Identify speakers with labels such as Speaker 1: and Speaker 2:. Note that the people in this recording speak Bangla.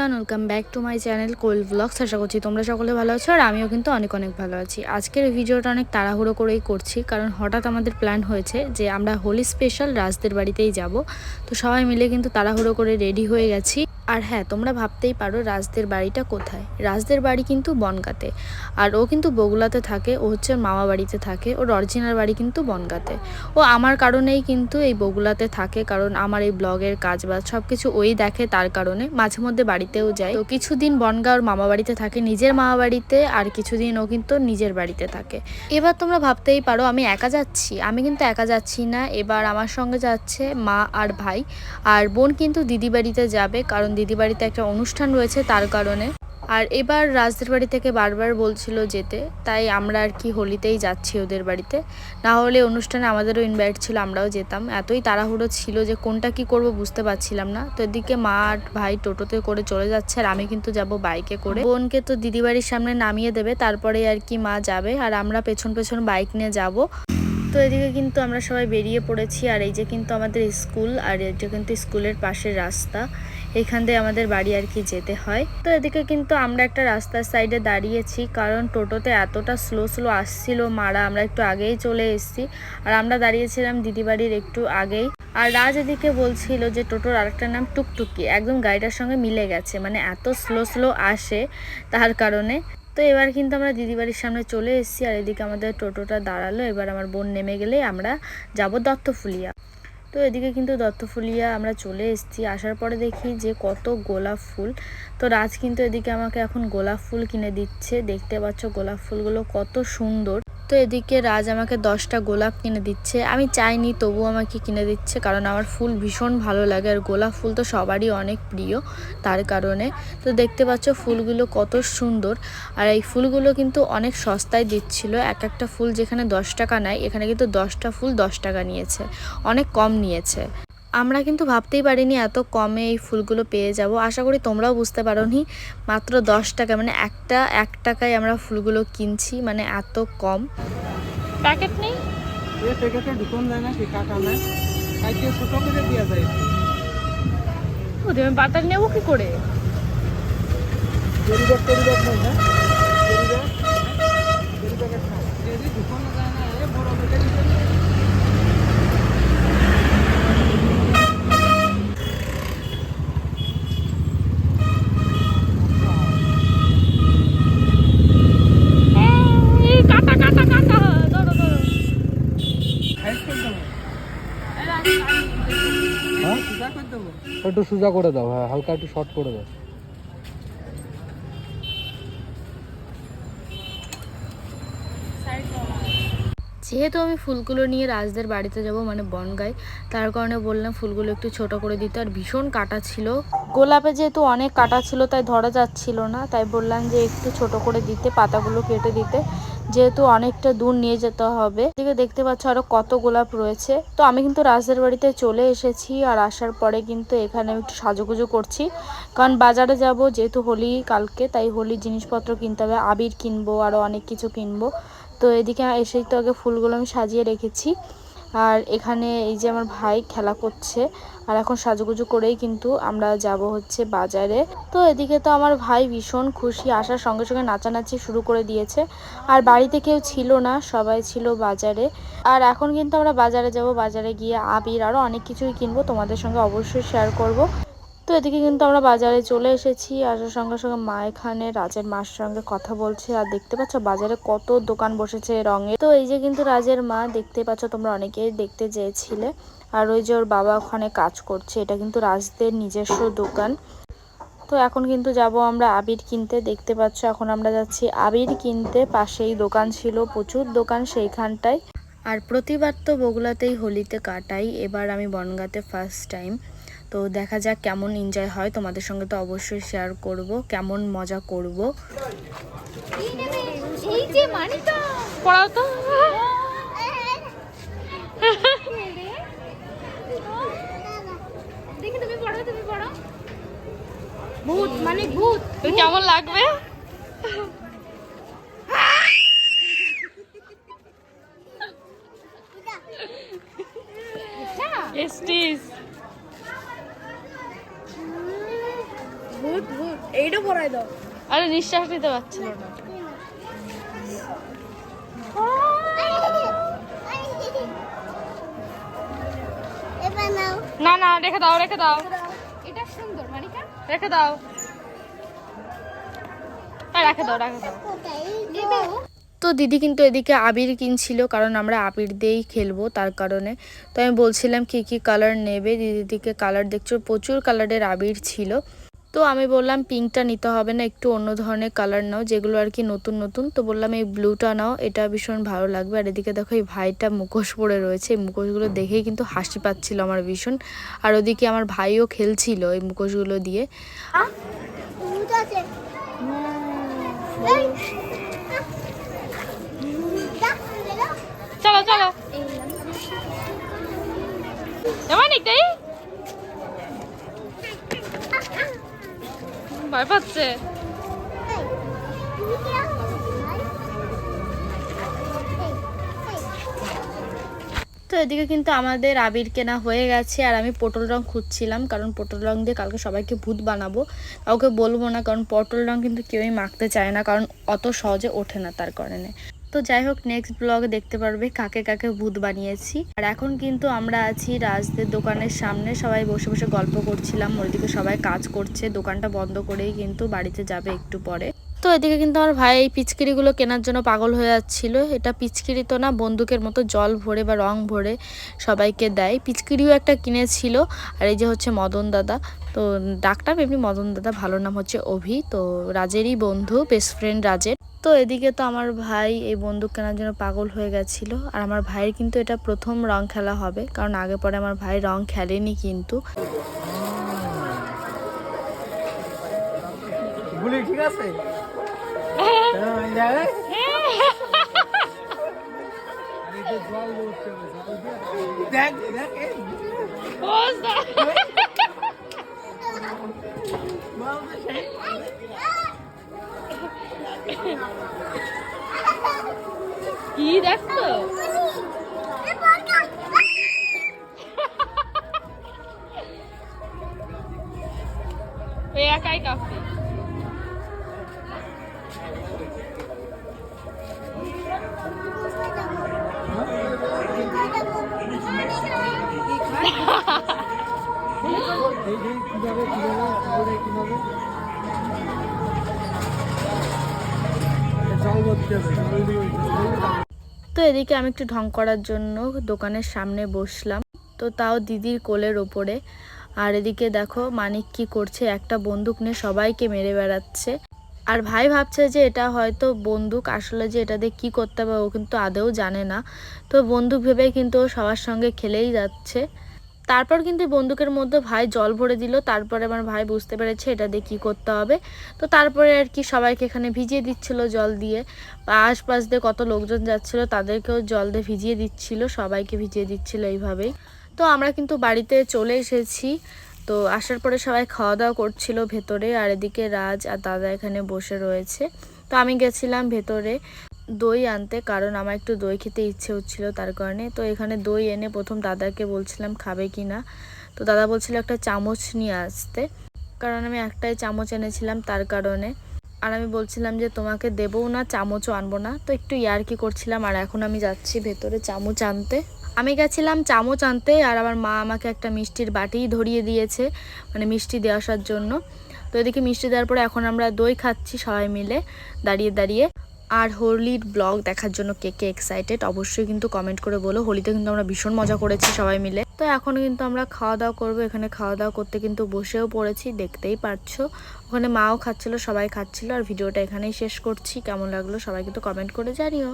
Speaker 1: Everyone welcome back to my channel coal blogs আশা করছি তোমরা সকলে ভালো আছো আর আমিও কিন্তু অনেক অনেক ভালো আছি। আজকের ভিডিওটা অনেক তাড়াহুড়ো করেই করছি, কারণ হঠাৎ আমাদের প্ল্যান হয়েছে যে আমরা হোলি স্পেশাল রাজদের বাড়িতেই যাব। তো সবাই মিলে কিন্তু তাড়াহুড়ো করে রেডি হয়ে গেছি। আর হ্যাঁ তোমরা ভাবতেই পারো রাজদের বাড়িটা কোথায়। রাজদের বাড়ি কিন্তু বনগাতে। আর ও কিন্তু বগুলাতে থাকে, ও হচ্ছে মামা বাড়িতে থাকে, ওর অরিজিনাল বাড়ি কিন্তু বনগাতে। ও আমার কারণেই কিন্তু এই বগুলাতে থাকে, কারণ আমার এই ব্লগের কাজ বাজ সব কিছু ওই দেখে তার কারণে। মাঝে মধ্যে বাড়িতেও যায়। তো কিছুদিন বনগা ওর মামা বাড়িতে থাকে, নিজের মামা বাড়িতে, আর কিছুদিন ও কিন্তু নিজের বাড়িতে থাকে। এবার তোমরা ভাবতেই পারো, আমি একা যাচ্ছি। আমি কিন্তু একা যাচ্ছি না। এবার আমার সঙ্গে যাচ্ছে মা আর ভাই। আর বোন কিন্তু দিদি বাড়িতে যাবে, কারণ দিদি বাড়িতে একটা অনুষ্ঠান রয়েছে তার কারণে। আর এবার রাজদের বাড়ি থেকে বারবার বলছিল যেতে, তাই আমরা আর কি হোলিতেই যাচ্ছি ওদের বাড়িতে। না হলে অনুষ্ঠানে আমাদেরও ইনভাইট ছিল, আমরাও যেতাম। এতই তাড়াহুড়ো ছিল যে কোনটা কি করব বুঝতে পারছিলাম না। তো এদিকে মা আর ভাই টোটোতে করে চলে যাচ্ছে আর আমি কিন্তু যাব বাইকে করে। বোনকে তো দিদি বাড়ির সামনে নামিয়ে দেবে, তারপরে আর কি মা যাবে আর আমরা পেছন পেছন বাইক নিয়ে যাব। তো এদিকে কিন্তু আমরা সবাই বেরিয়ে পড়েছি আর এই যে কিন্তু আমাদের স্কুল আর এটা কিন্তু স্কুলের পাশের রাস্তা। এখান দিয়ে আমাদের বাড়ি আর কি যেতে হয়। তো এদিকে কিন্তু আমরা একটা রাস্তার সাইডে দাঁড়িয়েছি, কারণ টোটোতে এতটা স্লো স্লো আসছিল মারা। আমরা একটু আগেই চলে এসেছি। আর আমরা দাঁড়িয়েছিলাম দিদি বাড়ির একটু আগেই। আর রাজ এদিকে বলছিল যে টোটোর আরেকটা নাম টুকটুকি। একদম গাড়িটার সঙ্গে মিলে গেছে মানে এত স্লো স্লো আসে তার কারণে। তো এবার কিন্তু আমরা দিদি বাড়ির সামনে চলে এসেছি। আর এদিকে আমাদের টোটোটা দাঁড়াল। এবার আমার বোন নেমে গেলে আমরা যাব দত্তফুলিয়া। তো এদিকে কিন্তু দত্তফুলিয়া আমরা চলে এসেছি। আসার পরে দেখি যে কত গোলাপ ফুল। তো রাজ কিন্তু এদিকে আমাকে এখন গোলাপ ফুল কিনে দিচ্ছে। দেখতে পাচ্ছ গোলাপ ফুলগুলো কত সুন্দর। তো এদিকে রাজ আমাকে দশটা গোলাপ কিনে দিচ্ছে। আমি চাইনি তবু আমাকে কিনে দিচ্ছে কারণ আমার ফুল ভীষণ ভালো লাগে আর গোলাপ ফুল তো সবারই অনেক প্রিয় তার কারণে। তো দেখতে পাচ্ছ ফুলগুলো কত সুন্দর আর এই ফুলগুলো কিন্তু অনেক সস্তায় দিচ্ছিল। এক একটা ফুল যেখানে দশ টাকা নেয়, এখানে কিন্তু দশটা ফুল দশ টাকা নিয়েছে, অনেক কম নিয়েছে। আমরা কিন্তু ভাবতেই পারিনি এত কমে এই ফুলগুলো পেয়ে যাব। আশা করি তোমরাও বুঝতে পারোনি। মাত্র দশ টাকা মানে একটা এক টাকায় আমরা ফুলগুলো কিনছি মানে এত কম। প্যাকেট নেই?
Speaker 2: এ প্যাকেটে ঢুকন যায়। না কি না একটু সুজা করে দাও হ্যাঁ হালকা একটু শর্ট করে দাও।
Speaker 1: যেহেতু আমি ফুলগুলো নিয়ে রাজদের বাড়িতে যাব মানে বনগায়, তার কারণে বললাম ফুলগুলো একটু ছোট করে দিতে, আর ভীষণ কাটা ছিল। গোলাপে যেহেতু অনেক কাটা ছিল, তাই ধরা যাচ্ছিল না, তাই বললাম যে একটু ছোট করে দিতে, পাতাগুলো কেটে দিতে। যেহেতু অনেকটা দূর নিয়ে যেতে হবে। এদিকে দেখতে পাচ্ছ আরও কত গোলাপ রয়েছে। তো আমি কিন্তু রাজদের বাড়িতে চলে এসেছি আর আসার পরে কিন্তু এখানে আমি একটু সাজুগুজু করছি। কারণ বাজারে যাব, যেহেতু হোলি কালকে, তাই হোলি জিনিসপত্র কিনতে হবে। আবির কিনবো আরও অনেক কিছু কিনবো। তো এদিকে এসেই তো আগে ফুলগুলো আমি সাজিয়ে রেখেছি। আর এখানে এই যে আমার ভাই খেলা করছে, আর এখন সাজুগুজু করেই কিন্তু আমরা যাব হচ্ছে বাজারে। তো এদিকে তো আমার ভাই ভীষণ খুশি, আসার সঙ্গে সঙ্গে নাচানাচি শুরু করে দিয়েছে। আর বাড়িতে কেউ ছিল না, সবাই ছিল বাজারে। আর এখন কিন্তু আমরা বাজারে যাব, বাজারে গিয়ে আবির আরও অনেক কিছুই কিনবো, তোমাদের সঙ্গে অবশ্যই শেয়ার করব। তো এদিকে কিন্তু আমরা বাজারে চলে এসেছি। আসার সঙ্গে সঙ্গে মা এখানে, রাজের মার সঙ্গে কথা বলছে। আর দেখতে পাচ্ছ বাজারে কত দোকান বসেছে রঙের। তো এই যে কিন্তু রাজের মা দেখতে পাচ্ছ তোমরা অনেকেই দেখতে চেয়েছিলে। আর ওই যে ওর বাবা ওখানে কাজ করছে। এটা কিন্তু রাজদের নিজস্ব দোকান। তো এখন কিন্তু যাব আমরা আবির কিনতে। দেখতে পাচ্ছ এখন আমরা যাচ্ছি আবির কিনতে। পাশেই দোকান ছিল, প্রচুর দোকান সেইখানটায়। আর প্রতিবার তো বগুলাতেই হোলিতে কাটাই। এবার আমি বনগাতে ফার্স্ট টাইম তো দেখা যাক কেমন এনজয় হয়। তোমাদের সঙ্গে তো অবশ্যই শেয়ার করব কেমন মজা করব। পড়াও তো।
Speaker 3: ভূত মানে ভূত।
Speaker 1: কেমন লাগবে? এসটিস
Speaker 3: ভূত এটা দাও।
Speaker 1: আরে নিঃশ্বাস নিতে পারছিল না। না না রেখে দাও রেখে দাও।
Speaker 3: এটা সুন্দর মানিকা।
Speaker 1: রেখে দাও। রেখে দাও রেখে দাও। তো দিদি কিন্তু এদিকে আবির কিনছিল কারণ আমরা আবির দিয়েই খেলব তার কারণে। তো আমি বলছিলাম কি কি কালার নেবে? দিদিকে কালার দেখছ? প্রচুর কালারের আবির ছিল। তো আমি বললাম, পিঙ্কটা নিতে হবে না, একটু অন্য ধরনের কালার নাও, যেগুলো আর কি নতুন নতুন। তো বললাম, এই ব্লুটা নাও, এটা ভীষণ ভালো লাগবে। আর এদিকে দেখো, এই ভাইটা মুখোশ পরে রয়েছে। এই মুখোশগুলো দেখেই কিন্তু হাসি পাচ্ছিল আমার ভীষণ। আর ওদিকে আমার ভাইও খেলছিল এই মুখোশগুলো দিয়ে। চলো চলো এমন একটাই ভয় পাচ্ছে। তো এদিকে কিন্তু আমাদের আবির কেনা হয়ে গেছে, আর আমি পটল রং খুঁজছিলাম, কারণ পটল রং দিয়ে কালকে সবাইকে ভূত বানাবো কাউকে বলব না, কারণ পটল রং কিন্তু কেউই মাখতে চায় না, কারণ অত সহজে ওঠে না তার কারণে তো যাই হোক নেক্সট ব্লগে দেখতে পারবে কাকে কাকে ভূত বানিয়েছি। আর এখন কিন্তু আমরা আছি রাজদের দোকানের সামনে। সবাই বসে বসে গল্প করছিলাম ওইদিকে সবাই কাজ করছে, দোকানটা বন্ধ করেই কিন্তু বাড়িতে যাবে একটু পরে। তো এদিকে কিন্তু আমার ভাই এই পিচকিরিগুলো কেনার জন্য পাগল হয়ে যাচ্ছিল। এটা পিচকিরি তো না, বন্দুকের মতো জল ভরে বা রং ভরে সবাইকে দেয়। পিচকিরিও একটা কিনেছিল, আর এই যে হচ্ছে মদন দাদা। তো ডাকটাম এমনি মদন দাদা, ভালো নাম হচ্ছে অভি। তো রাজেরই বন্ধু বেস্ট ফ্রেন্ড রাজের। তো এদিকে তো আমার ভাই এই বন্দুক কেনার জন্য পাগল হয়ে গেছিল। আর আমার ভাইয়ের কিন্তু এটা প্রথম রং খেলা হবে কারণ আগে পরে আমার ভাই রং খেলেনি কিন্তু।
Speaker 2: ঠিক আছে? হ্যাঁ, দেখ দেখ।
Speaker 1: কি দেখছ? একাই কাফি
Speaker 2: কীভাবে কীভাবে কীভাবে?
Speaker 1: তো এদিকে আমি একটু ঢং করার জন্য দোকানের সামনে বসলাম। তো তাও দিদির কোলের ওপরে। আর এদিকে দেখো মানিক কি করছে, একটা বন্দুক নিয়ে সবাইকে মেরে বেড়াচ্ছে। আর ভাই ভাবছে যে এটা হয়তো বন্দুক, আসলে যে এটা দিয়ে কী করতে হবে ও কিন্তু আদেও জানে না। তো বন্দুক ভেবে কিন্তু ও সবার সঙ্গে খেলেই যাচ্ছে। তারপর কিন্তু বন্দুকের মধ্যে ভাই জল ভরে দিল। তারপরে আমার ভাই বুঝতে পেরেছে এটা দিয়ে কী করতে হবে। তো তারপরে আর কি সবাইকে এখানে ভিজিয়ে দিচ্ছিল জল দিয়ে। আশপাশ দিয়ে কত লোকজন যাচ্ছিল তাদেরকেও জল দিয়ে ভিজিয়ে দিচ্ছিল, সবাইকে ভিজিয়ে দিচ্ছিল এইভাবেই। তো আমরা কিন্তু বাড়িতে চলে এসেছি। তো আসার পরে সবাই খাওয়া দাওয়া করছিল ভেতরে আর এদিকে রাজ আর দাদা এখানে বসে রয়েছে। তো আমি গেছিলাম ভেতরে। দই আনতে, কারণ আমার একটু দই খেতে ইচ্ছে হচ্ছিল তার কারণে। তো এখানে দই এনে প্রথম দাদাকে বলছিলাম, খাবে কি না? তো দাদা বলছিল, একটা চামচ নিয়ে আসতে। কারণ আমি একটাই চামচ এনেছিলাম তার কারণে। আর আমি বলছিলাম যে, তোমাকে দেবও না, চামচও আনব না। তো একটু ইয়ার্কি করছিলাম, আর এখন আমি যাচ্ছি ভেতরে চামচ আনতে। আমি গেছিলাম চামচ আনতে, আর আমার মা আমাকে একটা মিষ্টির বাটিই ধরিয়ে দিয়েছে মানে মিষ্টি দিয়ে আসার জন্য। তো এদিকে মিষ্টি দেওয়ার পরে এখন আমরা দই খাচ্ছি সবাই মিলে, দাঁড়িয়ে দাঁড়িয়ে। আর হোলির ব্লগ দেখার জন্য কে কে এক্সাইটেড অবশ্যই কিন্তু কমেন্ট করে বলো। হোলিতে কিন্তু আমরা ভীষণ মজা করেছি সবাই মিলে। তো এখন কিন্তু আমরা খাওয়া দাওয়া করব। এখানে খাওয়া দাওয়া করতে কিন্তু বসেও পড়েছি, দেখতেই পারছ ওখানে মাও খাচ্ছিল, সবাই খাচ্ছিলো, আর ভিডিওটা এখানেই শেষ করছি। কেমন লাগল সবাই কিন্তু কমেন্ট করে জানিও।